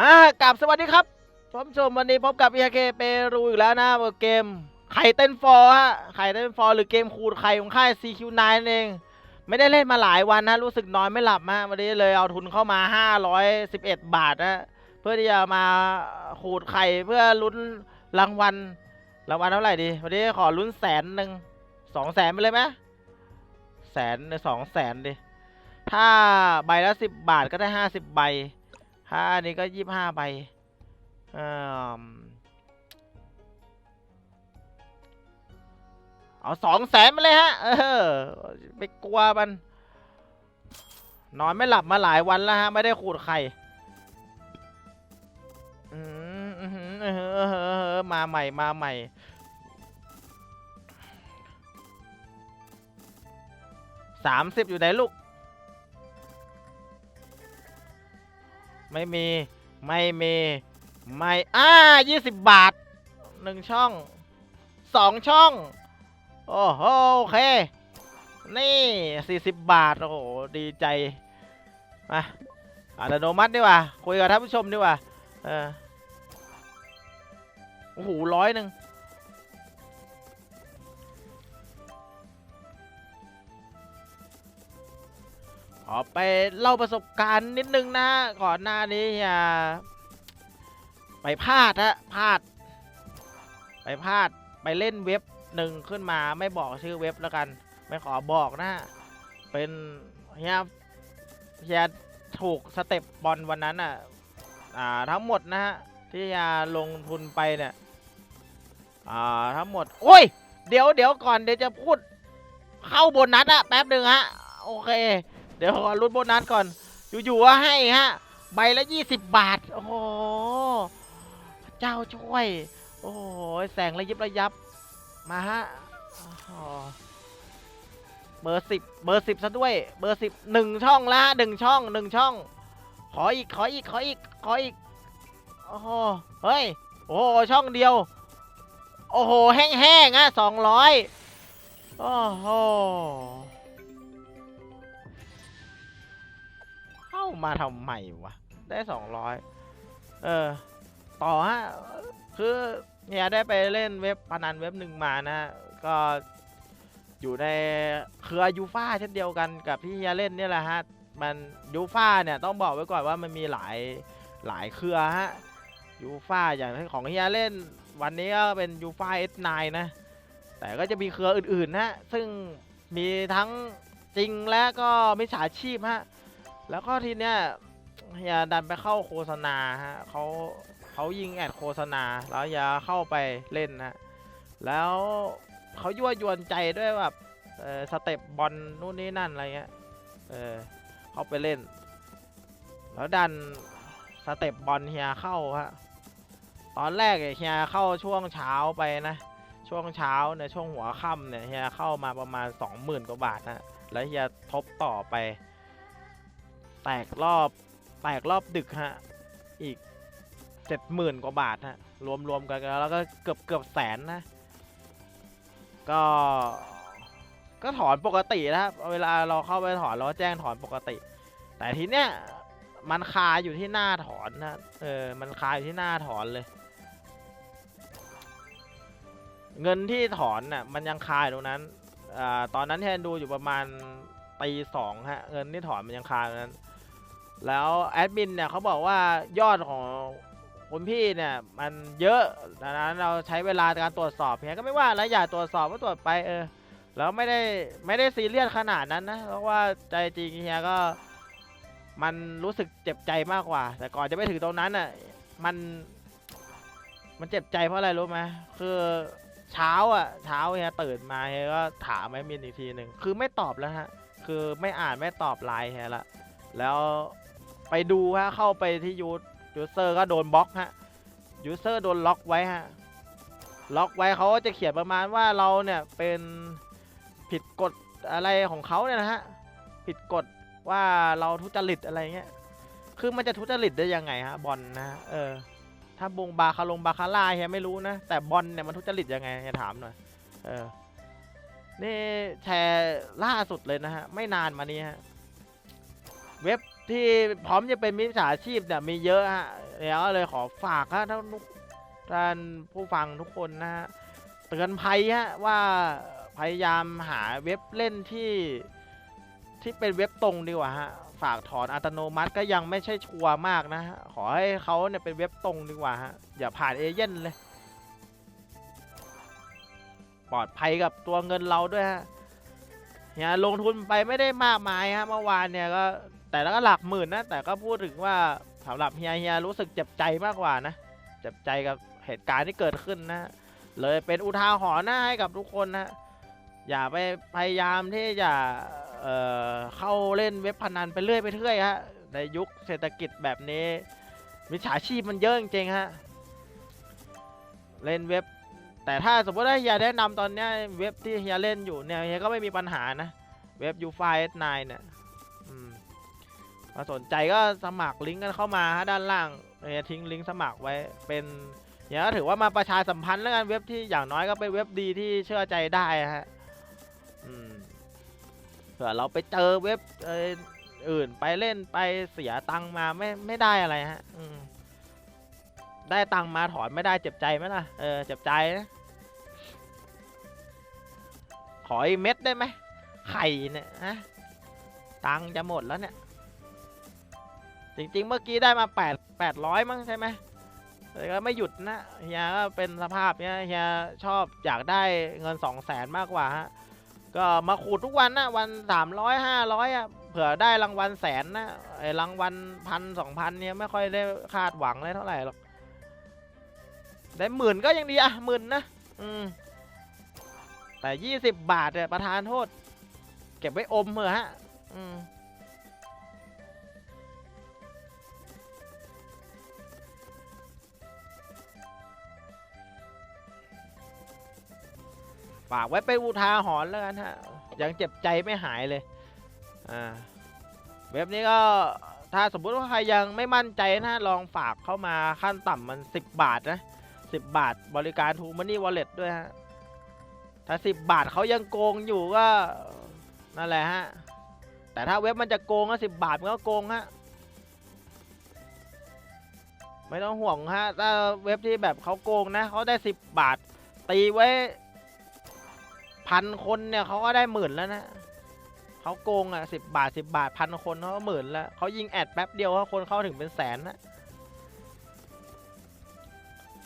ฮะกับสวัสดีครับผมชมวันนี้พบกับ e เคเปรูอีกแล้วนะเกมไข่เต้นฟอร์ฮะไข่เต้นฟอร์หรือเกมขูดไข่ของค่าย CQ9 นั่นเอง ไม่ได้เล่นมาหลายวันนะ รู้สึกนอนไม่หลับมากวันนี้เลยเอาทุนเข้ามา 511 บาทนะเพื่อที่จะมาขูดไข่เพื่อลุ้นรางวัลรางวัลเท่าไหร่ดี วันนี้ขอลุ้นแสนหนึ่งสองแสนไปเลยไหมแสนหรือสองแสนดิถ้าใบละสิบบาทก็ได้ห้าสิบใบ ถ้าอันนี้ก็ยี่ห้าใบเอิ่มเอาสองแสนมาเลยฮะ เออ ไปกลัวมัน นอนไม่หลับมาหลายวันแล้วฮะ ไม่ได้ขูดไข่อืมอื้อหืออื้อออื้ออมาใหม่มาใหม่สามสิบอยู่ไหนลูก ไม่มี ไม่มี ไม่อ่ายี่สิบบาทหนึ่งช่องสองช่อง โอ้โหโอเค นี่สี่สิบบาท โอ้โห ดีใจมาอัตโนมัติดีกว่า คุยกับท่านผู้ชมดีกว่า เออ โอ้โหร้อยหนึ่ง ขอไปเล่าประสบการณ์นิดนึงนะก่อนหน้านี้อย่าไปพลาดฮะพลาด ไปพลาดไปเล่นเว็บหนึ่งขึ้นมาไม่บอกชื่อเว็บแล้วกัน ไม่ขอบอกนะ เป็นเฮียเฮียถูกสเต็ปบอลวันนั้นอะอ่าทั้งหมดนะฮะที่เฮียลงทุนไปเนี่ยอ่าทั้งหมด โอ้ย เดี๋ยวเดี๋ยวก่อนเดี๋ยวจะพูดเข้าโบนัสอะแป๊บหนึ่งฮะ โอเค เดี๋ยวขอรุ้นโบนัสก่อน อยู่ๆว่าให้ฮะ ใบละยี่สิบบาท โอ้โหเจ้าช่วย โอ้โหแสงระยิบระยับ มาฮะอ๋อเบอร์สิบเบอร์สิบซะด้วย เบอร์สิบหนึ่งช่องละหนึ่งช่องหนึ่งช่อง ขออีก ขออีก ขออีก ขออีก โอ้โห เฮ้ย โอ้โห ช่องเดียว โอ้โห แห้งๆอะสองร้อยโอ้โห มาทำไมวะ ได้สองร้อยเออ ต่อฮะ คือเนี่ยได้ไปเล่นเว็บพนันเว็บหนึ่งมานะ ก็อยู่ในเครือยูฟ่าเช่นเดียวกันกับที่เฮียเล่นเนี่ยแหละฮะ มันยูฟ่าเนี่ยต้องบอกไว้ก่อนว่ามันมีหลายหลายเครือฮะยูฟ่าอย่างของเฮียเล่นวันนี้ก็เป็นยูฟ่า S9 นะ แต่ก็จะมีเครืออื่นๆนะซึ่งมีทั้งจริงและก็มิจฉาชีพฮะ แล้วก็ทีเนี้ยเฮียดันไปเข้าโฆษณาฮะเขาเขายิงแอดโฆษณา แล้วอย่าเข้าไปเล่นนะแล้วเขายั่วยวนใจด้วยแบบสเต็ปบอลนู่นนี่นั่นอะไรเงี้ยเออเข้าไปเล่น แล้วดันสเต็ปบอลเฮียเข้าฮะตอนแรกเฮียเข้าช่วงเช้าไปนะช่วงเช้าเนี่ยช่วงหัวค่ำเนี่ยเฮียเข้ามาประมาณสองหมื่นกว่าบาทนะแล้วเฮียทบต่อไป แตกรอบแตกรอบดึกฮะ อีกเจ็ดหมื่นกว่าบาทฮะ รวมรวมกันแล้วก็เกือบเกือบแสนนะ ก็ ก็ถอนปกตินะครับ เวลาเราเข้าไปถอนเราแจ้งถอนปกติ แต่ทีเนี้ยมันคาอยู่ที่หน้าถอนนะ เออ มันคาอยู่ที่หน้าถอนเลย เงินที่ถอนน่ะมันยังคาอยู่ตรงนั้น อ่า ตอนนั้นแทนดูอยู่ประมาณตีสองฮะ เงินที่ถอนมันยังคาอยู่ตรงนั้น แล้วแอดมินเนี่ยเขาบอกว่ายอดของคุณพี่เนี่ยมันเยอะดังนั้นเราใช้เวลาในการตรวจสอบเพียงก็ไม่ว่าแล้วอย่าตรวจสอบก็ตรวจไปเออแล้วไม่ได้ไม่ได้ซีเรียสขนาดนั้นนะเพราะว่าใจจริงเฮียก็มันรู้สึกเจ็บใจมากกว่า แต่ก่อนจะไปถึงตรงนั้นอะมันมันเจ็บใจเพราะอะไรรู้ไหมคือเช้าอะเช้าเฮียตื่นมาเฮียก็ถามแอดมินอีกทีหนึ่งคือไม่ตอบแล้วฮะคือไม่อ่านไม่ตอบไลน์เฮียละแล้ว ไปดูฮะเข้าไปที่ยูยูเซอร์ก็โดนบล็อกฮะยูเซอร์โดนล็อกไว้ฮะล็อกไว้เขาก็จะเขียนประมาณว่าเราเนี่ยเป็นผิดกฎอะไรของเขาเนี่ยนะฮะผิดกฎว่าเราทุจริตอะไรเงี้ยคือมันจะทุจริตได้ยังไงฮะบอลนะฮะเออถ้าบงบาคาลงบาคาร่าเฮียไม่รู้นะ แต่บอลเนี่ยมันทุจริตยังไงเฮียถามหน่อยเออนี่แชร์ล่าสุดเลยนะฮะ ไม่นานมานี้ฮะ เว็บ ที่พร้อมจะเป็นมิจฉาชีพเนี่ยมีเยอะฮะแล้วเลยขอฝากฮะท่านท่านผู้ฟังทุกคนนะฮะเตือนภัยฮะว่าพยายามหาเว็บเล่นที่ที่เป็นเว็บตรงดีกว่าฮะฝากถอนอัตโนมัติก็ยังไม่ใช่ชัวร์มากนะฮะขอให้เขาเนี่ยเป็นเว็บตรงดีกว่าฮะอย่าผ่านเอเย่นเลย ปลอดภัยกับตัวเงินเราด้วยฮะเฮียลงทุนไปไม่ได้มากมายฮะเมื่อวานเนี่ยก็ แต่แล้วก็หลักหมื่นนะ แต่ก็พูดถึงว่าสำหรับเฮียเฮียรู้สึกเจ็บใจมากกว่านะ เจ็บใจกับเหตุการณ์ที่เกิดขึ้นนะ เลยเป็นอุทาหรณ์นะให้กับทุกคนนะ อย่าไปพยายามที่จะเเข้าเล่นเว็บพนันไปเรื่อยไปเรื่อยฮะ ในยุคเศรษฐกิจแบบนี้มิจฉาชีพมันเยอะจริงๆฮะ เล่นเว็บ แต่ถ้าสมมติว่าเฮียแนะนำตอนนี้เว็บที่เฮียเล่นอยู่เนี่ยเฮียก็ไม่มีปัญหานะ เว็บ u f i s 9เนี่ย สนใจก็สมัครลิงก์กันเข้ามาฮะด้านล่างเฮียทิ้งลิงก์สมัครไว้เป็นเฮียก็ถือว่ามาประชาสัมพันธ์แล้วกันเว็บที่อย่างน้อยก็เป็นเว็บดีที่เชื่อใจได้ฮะเผื่อเราไปเจอเว็บอื่นไปเล่นไปเสียตังค์มาไม่ไม่ได้อะไรฮะได้ตังค์มาถอนไม่ได้เจ็บใจไหมล่ะเออเจ็บใจนะขออีกเม็ดได้ไหมไข่เนี่ยฮะตังค์จะหมดแล้วเนี่ย จริงๆ เมื่อกี้ได้มาแปดแปดร้อยมั้งใช่ไหมแต่ก็ไม่หยุดนะเฮียก็เป็นสภาพเนี้ยเฮียชอบอยากได้เงินสองแสนมากกว่าฮะ ก็มาขูดทุกวันนะวันสามร้อยห้าร้อยอะเผื่อได้รางวัลแสนนะไอ้รางวัลพันสองพันเนี่ยไม่ค่อยได้คาดหวังเลยเท่าไหร่หรอก ได้หมื่นก็ยังดีอะหมื่นนะ อืม แต่ยี่สิบบาทเนี่ยประธานโทษ เก็บไว้อมเหอะฮะ อืม ฝากไว้เป็นอุทาหรณ์แล้วกันฮะยังเจ็บใจไม่หายเลยอ่าเว็บนี้ก็ถ้าสมมุติว่าใครยังไม่มั่นใจนะลองฝากเข้ามาขั้นต่ำมัน 10 บาทนะ 10 บาทบริการทูมันนี่วอลเล็ตด้วยฮะ ถ้า 10 บาทเขายังโกงอยู่ก็นั่นแหละฮะ แต่ถ้าเว็บมันจะโกงก็10 บาทมันก็โกงฮะ ไม่ต้องห่วงฮะ ถ้าเว็บที่แบบเขาโกงนะเขาได้ 10 บาท ตีไว้ พันคนเนี่ยเขาก็ได้หมื่นแล้วนะเขาโกงอะสิบบาทสิบบาทพันคนเขาก็หมื่นแล้วเขายิงแอดแป๊บเดียวเขาคนเข้าถึงเป็นแสนนะ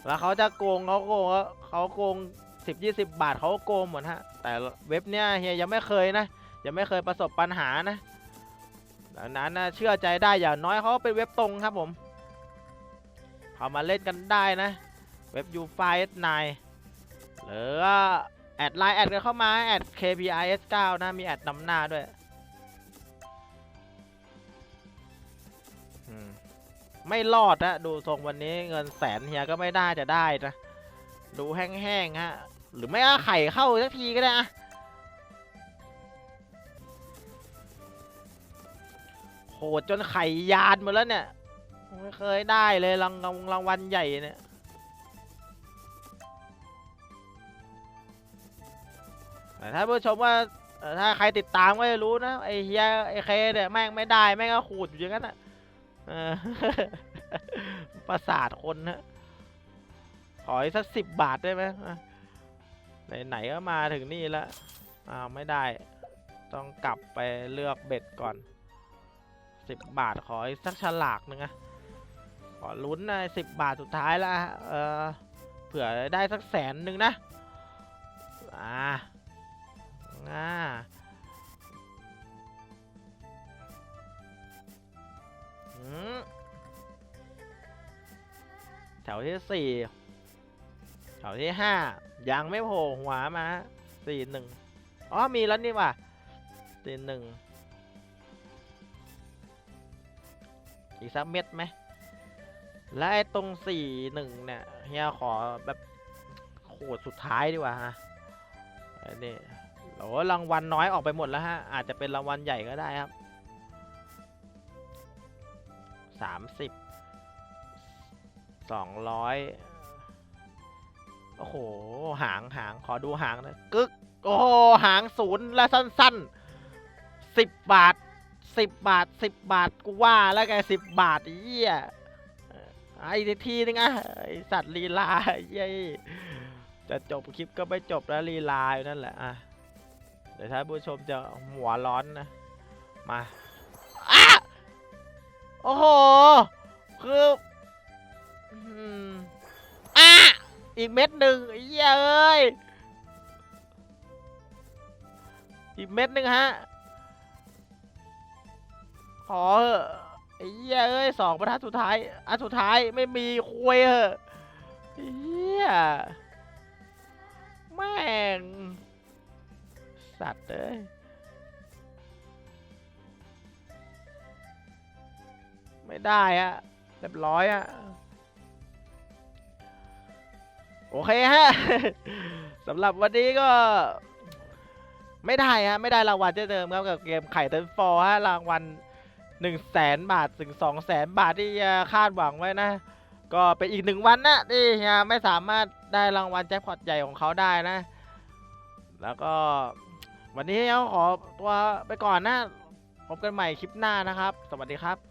แล้วเขาจะโกงเขาโกงเขาโกงสิบยี่สิบาทเขาโกงหมดฮะ แต่เว็บเนี้ยเฮียยังไม่เคยนะยังไม่เคยประสบปัญหานะดังนั้นนะเชื่อใจได้อย่างน้อยเขาเป็นเว็บตรงครับผมเขามาเล่นกันได้นะ เว็บ u f i 9หรือ แอดไลน์แอดกันเข้ามาแอด KPIS 9 นะมีแอดนำหน้าด้วยไม่รอดนะดูทรงวันนี้เงินแสนเฮียก็ไม่ได้จะได้นะ ดูแห้งๆฮะ หรือไม่ก็ไข่เข้าสักทีก็ได้อะโหดจนไข่ยานหมดแล้วเนี่ย ไม่เคยได้เลยรางรางวัลใหญ่เนี่ย แต่ถ้าผู้ชมว่าถ้าใครติดตามก็จะรู้นะไอเฮียไอเคเนี่ยแม่งไม่ได้แม่งก็ขูดอยู่อย่างนั้นอะประสาทคนนะขออีกสักสิบบาทได้ไหมไหนๆก็มาถึงนี่แล้วอ้าวไม่ได้ ต้องกลับไปเลือกเบ็ดก่อนสิบบาทขออีกสักฉลากหนึ่งอะขอลุ้นนะสิบบาทสุดท้ายละเออเผื่อได้สักแสนหนึ่งนะ อ่า อ่าอืมแถวที่สี่แถวที่ห้ายังไม่โผล่หัวมาสี่หนึ่งอ๋อมีแล้วนี่ว่ะสี่หนึ่งอีกสักเม็ดไหมและไอ้ตรงสี่หนึ่งเนี่ยเฮียขอแบบโขดสุดท้ายดีกว่าฮะอันนี้ โอ้รางวัลน้อยออกไปหมดแล้วฮะ อาจจะเป็นรางวัลใหญ่ก็ได้ครับ สามสิบ สองร้อยโอ้โห หางหางขอดูหางหนะกึก โอ้โห หางศูนย์และสั้นๆสิบบาทสิบบาทสิบบาทกูว่าแล้วไงสิบบาทเหี้ยไอ้ทีนึงอะไอสัตว์ลีลาเหี้จะจบคลิปก็ไม่จบแล้วลีลาอยู่นั่นแหละอะ ดี๋ยวท่านผู้ชมจะหัวร้อนนะ มาอะโอ้โห คืออะอีกเม็ดหนึ่งอ้เยเอ้ยอีกเม็ดหนึ่งฮะ ขอเถอะไอ้เยเอ้ยสองบรรทัดสุดท้าย อันสุดท้ายไม่มีคุยเหอะอ้เหี้ยแม่ง สัตว์เอ้ยไม่ได้อะเรียบร้อยอะโอเคฮะสำหรับวันนี้ก็ ไม่ได้ฮะไม่ได้รางวัลเช่นเดิมครับกับเกมไข่เติมฟอร์ฮะรางวัลหนึ่งแสนบาทถึงสองแสนบาทที่คาดหวังไว้นะ ก็เป็นอีกหนึ่งวันนะที่ไม่สามารถได้รางวัลแจ็คพอตใหญ่ของเขาได้นะ แล้วก็ วันนี้เราขอตัวไปก่อนนะ พบกันใหม่คลิปหน้านะครับ สวัสดีครับ